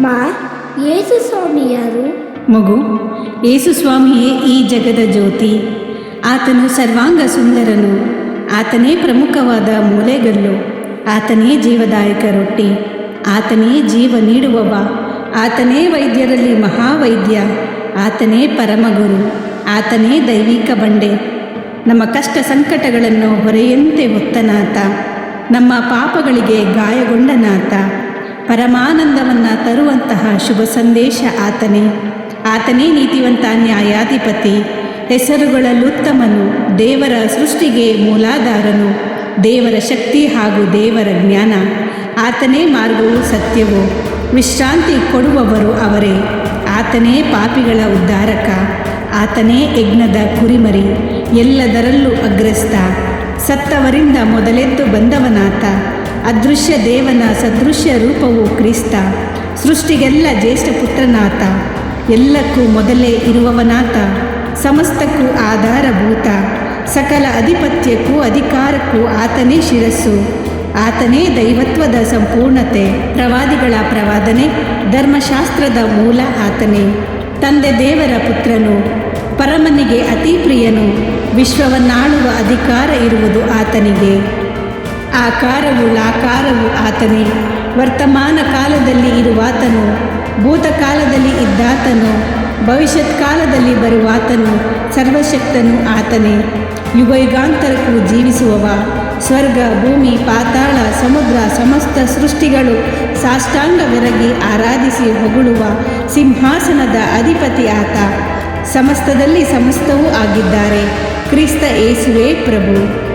ಮಾ, ಯೇಸು ಸ್ವಾಮಿ ಯಾರು ಮಗು, ಯೇಸು ಸ್ವಾಮಿಯೇ ಈ ಜಗದ ಜ್ಯೋತಿ. ಆತನು ಸರ್ವಾಂಗ ಸುಂದರನು. ಆತನೇ ಪ್ರಮುಖವಾದ ಮೂಲೆಗಲ್ಲು. ಆತನೇ ಜೀವದಾಯಕ ರೊಟ್ಟಿ. ಆತನೇ ಜೀವ ನೀಡುವವ. ಆತನೇ ವೈದ್ಯರಲ್ಲಿ ಮಹಾವೈದ್ಯ. ಆತನೇ ಪರಮಗುರು. ಆತನೇ ದೈವಿಕ ಬಂಡೆ. ನಮ್ಮ ಕಷ್ಟ ಸಂಕಟಗಳನ್ನು ಹೊರೆಯಂತೆ ಹೊತ್ತನಾತ ನಮ್ಮ ಪಾಪಗಳಿಗೆ ಗಾಯಗೊಂಡನಾತ ಪರಮಾನಂದವನ್ನು ತರುವಂತಹ ಶುಭ ಸಂದೇಶ ಆತನೇ. ಆತನೇ ನೀತಿವಂತ ನ್ಯಾಯಾಧಿಪತಿ. ಹೆಸರುಗಳಲ್ಲುತ್ತಮನು ದೇವರ ಸೃಷ್ಟಿಗೆ ಮೂಲಾಧಾರನು. ದೇವರ ಶಕ್ತಿ ಹಾಗೂ ದೇವರ ಜ್ಞಾನ. ಆತನೇ ಮಾರ್ಗವು ಸತ್ಯವು. ವಿಶ್ರಾಂತಿ ಕೊಡುವವರು ಅವರೇ. ಆತನೇ ಪಾಪಿಗಳ ಉದ್ಧಾರಕ. ಆತನೇ ಯಜ್ಞದ ಕುರಿಮರಿ. ಎಲ್ಲದರಲ್ಲೂ ಅಗ್ರಸ್ತ ಸತ್ತವರಿಂದ ಮೊದಲೆದ್ದು ಬಂದವನಾತ. ಅದೃಶ್ಯ ದೇವನ ಸದೃಶ್ಯ ರೂಪವು ಕ್ರಿಸ್ತ, ಸೃಷ್ಟಿಗೆಲ್ಲ ಜ್ಯೇಷ್ಠ ಪುತ್ರನಾಥ ಎಲ್ಲಕ್ಕೂ ಮೊದಲೇ ಇರುವವನಾತ ಸಮಸ್ತಕ್ಕೂ ಆಧಾರಭೂತ, ಸಕಲ ಅಧಿಪತ್ಯಕ್ಕೂ ಅಧಿಕಾರಕ್ಕೂ ಆತನೇ ಶಿರಸ್ಸು. ಆತನೇ ದೈವತ್ವದ ಸಂಪೂರ್ಣತೆ, ಪ್ರವಾದಿಗಳ ಪ್ರವಾದನೆ, ಧರ್ಮಶಾಸ್ತ್ರದ ಮೂಲ ಆತನೇ. ತಂದೆ ದೇವರ ಪುತ್ರನು, ಪರಮನಿಗೆ ಅತಿ ಪ್ರಿಯನು, ವಿಶ್ವವನ್ನಾಳುವ ಅಧಿಕಾರ ಇರುವುದು ಆತನಿಗೆ. ಆಕಾರವು ಲಾಕಾರವು ಆತನೇ. ವರ್ತಮಾನ ಕಾಲದಲ್ಲಿ ಇರುವಾತನು, ಭೂತಕಾಲದಲ್ಲಿ ಇದ್ದಾತನು ಭವಿಷ್ಯತ್ ಕಾಲದಲ್ಲಿ ಬರುವಾತನು, ಸರ್ವಶಕ್ತನು ಆತನೇ. ಯುಗಯುಗಾಂತರಕ್ಕೂ ಜೀವಿಸುವವ, ಸ್ವರ್ಗ, ಭೂಮಿ, ಪಾತಾಳ, ಸಮುದ್ರ, ಸಮಸ್ತ ಸೃಷ್ಟಿಗಳು ಸಾಷ್ಟಾಂಗವೆರಗಿ ಆರಾಧಿಸಿ ಹೊಗಳುವ ಸಿಂಹಾಸನದ ಅಧಿಪತಿ ಆತ. ಸಮಸ್ತದಲ್ಲಿ ಸಮಸ್ತವೂ ಆಗಿದ್ದಾರೆ. ಕ್ರಿಸ್ತ ಏಸುವೆ ಪ್ರಭು.